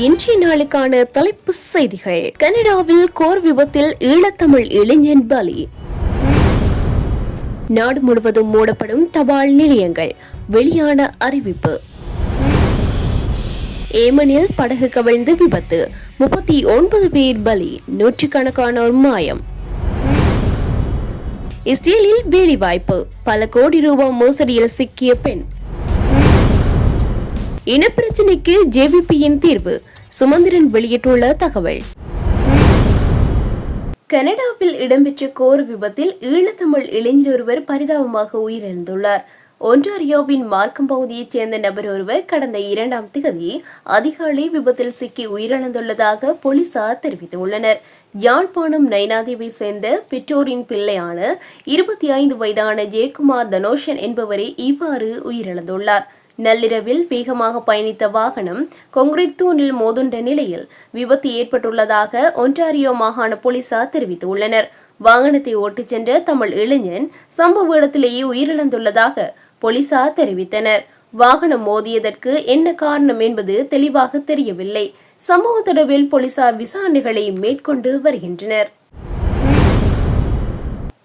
இன்றைய நாளுக்கான தலைப்பு செய்திகள். கனடாவில் கோர் விபத்தில் ஈழத்தமிழ் இளைஞன் பலி. நாடு முழுவதும் மூடப்படும் தபால் நிலையங்கள். வெளியான அறிவிப்பு. ஏமனில் படகு கவிழ்ந்து விபத்து. முப்பத்தி ஒன்பது பேர் பலி. நூற்றுக்கணக்கானோர் மாயம். இஸ்ரேலில் வேலைவாய்ப்பு. பல கோடி ரூபாய் மோசடியில் சிக்கிய பெண். இனப்பிரச்சினைக்கு ஜேவிபியின் தீர்வு சுமந்திரன் வெளியிட்டுள்ள தகவல். கனடாவில் இடம்பெற்ற கோர் விபத்தில் ஈழத்தமிழ் இளைஞர் ஒருவர் பரிதாபமாக உயிரிழந்துள்ளார். ஒன்டாரியோவின் மார்க்கம் பகுதியைச் சேர்ந்த நபர் ஒருவர் கடந்த இரண்டாம் திகதி அதிகாலை விபத்தில் சிக்கி உயிரிழந்துள்ளதாக போலீசார் தெரிவித்துள்ளனர். யாழ்ப்பாணம் நைனாதேவை சேர்ந்த பெற்றோரின் பிள்ளையான இருபத்தி ஐந்து வயதான ஜெயக்குமார் தனோஷன் என்பவரே இவ்வாறு உயிரிழந்துள்ளார். நள்ளிரவில் வேகமாக பயணித்த வாகனம் கொங்கிரீட் தூணில் மோதுண்ட நிலையில் விபத்து ஏற்பட்டுள்ளதாக ஒன்டாரியோ மாகாண போலீசார் தெரிவித்துள்ளனர். வாகனத்தை ஓட்டிச் சென்ற தமிழ் இளைஞன் சம்பவ இடத்திலேயே உயிரிழந்துள்ளதாக போலீசார் தெரிவித்தனர். வாகனம் மோதியதற்கு என்ன காரணம் என்பது தெளிவாக தெரியவில்லை. சம்பவ தொடர்பில் போலீசார் விசாரணைகளை மேற்கொண்டு வருகின்றனர்.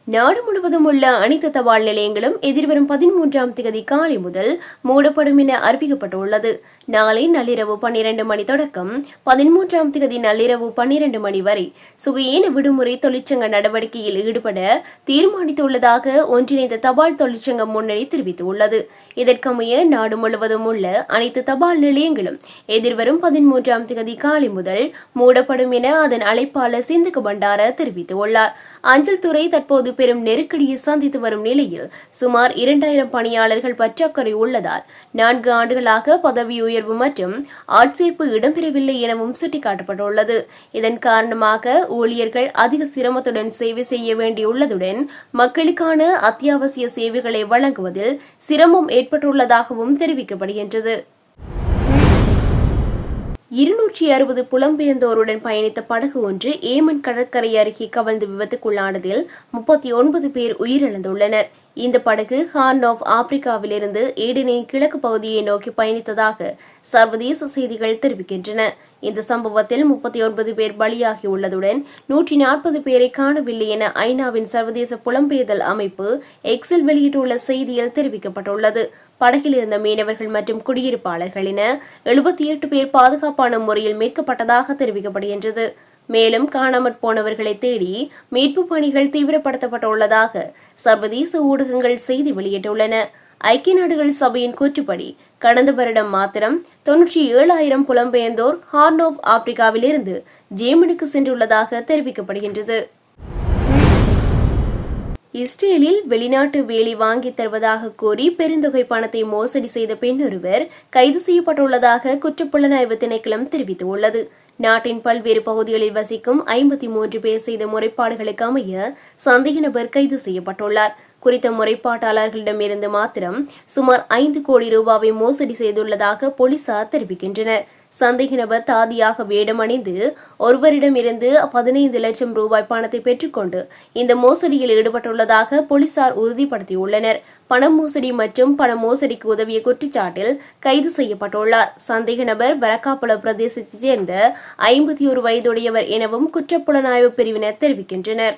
நாடு முழுவதும் உள்ள அனைத்து தபால் நிலையங்களும் எதிர்வரும் பதிமூன்றாம் திகதி காலை முதல் மூடப்படும் என அறிவிக்கப்பட்டுள்ளது. நாளை நள்ளிரவு பன்னிரண்டு மணி தொடக்கம் பதிமூன்றாம் திகதி நள்ளிரவு பன்னிரண்டு மணி வரை சுகையீன விடுமுறை தொழிற்சங்க நடவடிக்கையில் ஈடுபட தீர்மானித்துள்ளதாக ஒன்றிணைந்த தபால் தொழிற்சங்க முன்னணி தெரிவித்துள்ளது. இதற்கமைய நாடு முழுவதும் உள்ள அனைத்து தபால் நிலையங்களும் எதிர்வரும் பதிமூன்றாம் திகதி காலை முதல் மூடப்படும் என அதன் அழைப்பாளர் சிந்துக்கு பண்டார தெரிவித்துள்ளார். அஞ்சல் துறை தற்போது பெரும் நெருக்கடியை சந்தித்து வரும் நிலையில் சுமார் இரண்டாயிரம் பணியாளர்கள் பற்றாக்குறை உள்ளதால் நான்கு ஆண்டுகளாக பதவி உயர்வு மற்றும் ஆட்சேர்ப்பு இடம்பெறவில்லை எனவும் சுட்டிக்காட்டப்பட்டுள்ளது. இதன் காரணமாக ஊழியர்கள் அதிக சிரமத்துடன் சேவை செய்ய வேண்டியுள்ளதுடன் மக்களுக்கான அத்தியாவசிய சேவைகளை வழங்குவதில் சிரமம் ஏற்பட்டுள்ளதாகவும் தெரிவிக்கப்படுகின்றது. இருநூற்றி அறுபது புலம்பெயர்ந்தோருடன் பயணித்த படகு ஒன்று ஏமன் கடற்கரை அருகே கவிழ்ந்து விபத்துக்குள்ளானதில் முப்பத்தி ஒன்பது பேர் உயிரிழந்துள்ளனர். இந்த படகு ஹார்ன் ஆஃப் ஆப்பிரிக்காவிலிருந்து ஈடனின் கிழக்கு பகுதியை நோக்கி பயணித்ததாக சர்வதேச செய்திகள் தெரிவிக்கின்றன. இந்த சம்பவத்தில் முப்பத்தி ஒன்பது பேர் பலியாகியுள்ளதுடன் நூற்றி நாற்பது பேரை காணவில்லை என ஐநாவின் சர்வதேச புலம்பெயர்தல் அமைப்பு எக்ஸில் வெளியிட்டுள்ள செய்தியில் தெரிவிக்கப்பட்டுள்ளது. படகில் இருந்த மீனவர்கள் மற்றும் குடியிருப்பாளர்கள் என எழுபத்தி எட்டு பேர் பாதுகாப்பான முறையில் மீட்கப்பட்டதாக தெரிவிக்கப்படுகின்றது. மேலும் காணாமற் போனவர்களை தேடி மீட்பு பணிகள் தீவிரப்படுத்தப்பட்டுள்ளதாக சர்வதேச ஊடகங்கள் செய்தி வெளியிட்டுள்ளன. ஐக்கிய நாடுகள் சபையின் கூற்றுப்படி கடந்த வருடம் மாத்திரம் தொன்னூற்றி ஏழாயிரம் புலம்பெயர்ந்தோர் ஹார்ன் ஆஃப் ஆப்பிரிக்காவிலிருந்து ஜேமனுக்கு சென்றுள்ளதாக தெரிவிக்கப்படுகின்றது. இஸ்ரேலில் வெளிநாட்டு வேலை வாங்கித் தருவதாக கூறி பெருந்தொகை பணத்தை மோசடி செய்த பெண் ஒருவர் கைது செய்யப்பட்டுள்ளதாக குற்றப்புலனாய்வு திணைக்களம் தெரிவித்துள்ளது. நாட்டின் பல்வேறு பகுதிகளில் வசிக்கும் ஐம்பத்தி மூன்று பேர் செய்த முறைப்பாடுகளுக்கு அமைய சந்தேக நபர் கைது செய்யப்பட்டுள்ளார். குறித்த முறைப்பாட்டாளர்களிடமிருந்து மாத்திரம் சுமார் ஐந்து கோடி ரூபாவை மோசடி செய்துள்ளதாக போலீசார் தெரிவிக்கின்றனர். சந்தேக நபர் தாதியாக வேடமணிந்து ஒருவரிடமிருந்து பதினைந்து லட்சம் ரூபாய் பணத்தை பெற்றுக்கொண்டு இந்த மோசடியில் ஈடுபட்டுள்ளதாக போலீசார் உறுதிப்படுத்தியுள்ளனர். பண மோசடி மற்றும் பண மோசடிக்கு உதவிய குற்றச்சாட்டில் கைது செய்யப்பட்டுள்ளார். சந்தேக நபர் வரக்காப்புல பிரதேசத்தைச் சேர்ந்த ஐம்பத்தி ஒரு வயதுடையவர் எனவும் குற்றப்புலனாய்வு பிரிவினர் தெரிவிக்கின்றனர்.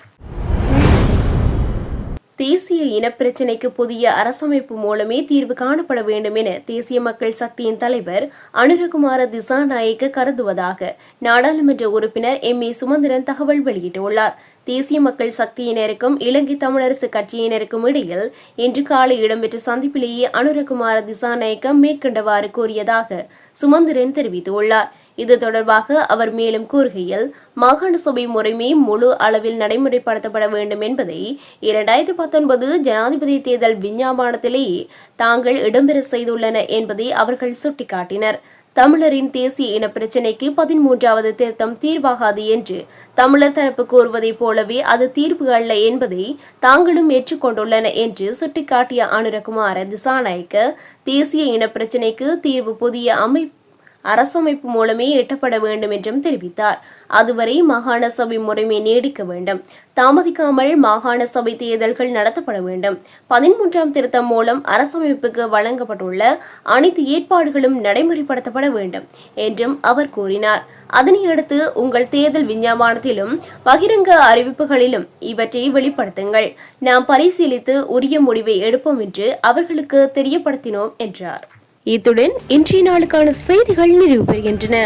தேசிய இனப்பிரச்சினைக்கு புதிய அரசமைப்பு மூலமே தீர்வு காணப்பட வேண்டும் என தேசிய மக்கள் சக்தியின் தலைவர் அனுரகுமார திசாநாயக்க கருதுவதாக நாடாளுமன்ற உறுப்பினர் எம். ஏ. சுமந்திரன் தகவல் வெளியிட்டுள்ளார். தேசிய மக்கள் சக்தியினருக்கும் இலங்கை தமிழரசு கட்சியினருக்கும் இடையில் இன்று காலை இடம்பெற்ற சந்திப்பிலேயே அனுரகுமார திசாநாயக்கம் மேற்கண்டவாறு கூறியதாக சுமந்திரன் தெரிவித்துள்ளார். இது தொடர்பாக அவர் மேலும் கூறுகையில் மாகாண சபை முறைமை முழு அளவில் நடைமுறைப்படுத்தப்பட வேண்டும் என்பதை இரண்டாயிரத்தி பத்தொன்பது ஜனாதிபதி தேர்தல் விஞ்ஞாபனத்திலேயே தாங்கள் இடம்பெற செய்துள்ளன என்பதை அவர்கள் சுட்டிக்காட்டினர். தமிழரின் தேசிய இன பிரச்சினைக்கு பதிமூன்றாவது திருத்தம் தீர்வாகாது என்று தமிழர் தரப்பு கூறுவதைப் போலவே அது தீர்வு அல்ல என்பதை தாங்களும் ஏற்றுக்கொண்டுள்ளன என்று சுட்டிக்காட்டிய அனுரகுமார திசாநாயக்க தேசிய இன பிரச்சினைக்கு தீர்வு புதிய அமைப்பு அரசமைப்பு மூலமே எட்டப்பட வேண்டும் என்றும் தெரிவித்தார். அதுவரை மாகாண சபை முறைமை நீடிக்க வேண்டும். தாமதிக்காமல் மாகாண சபை தேர்தல்கள் நடத்தப்பட வேண்டும். பதிமூன்றாம் திருத்தம் மூலம் அரசமைப்புக்கு வழங்கப்பட்டுள்ள அனைத்து ஏற்பாடுகளும் நடைமுறைப்படுத்தப்பட வேண்டும் என்றும் அவர் கூறினார். அதனையடுத்து உங்கள் தேர்தல் விஞ்ஞாபனத்திலும் பகிரங்க அறிவிப்புகளிலும் இவற்றை வெளிப்படுத்துங்கள். நாம் பரிசீலித்து உரிய முடிவை எடுப்போம் என்று அவர்களுக்கு தெரியப்படுத்தினோம் என்றார். இத்துடன் இன்றைய நாளுக்கான செய்திகள் நிறைவு பெறுகின்றன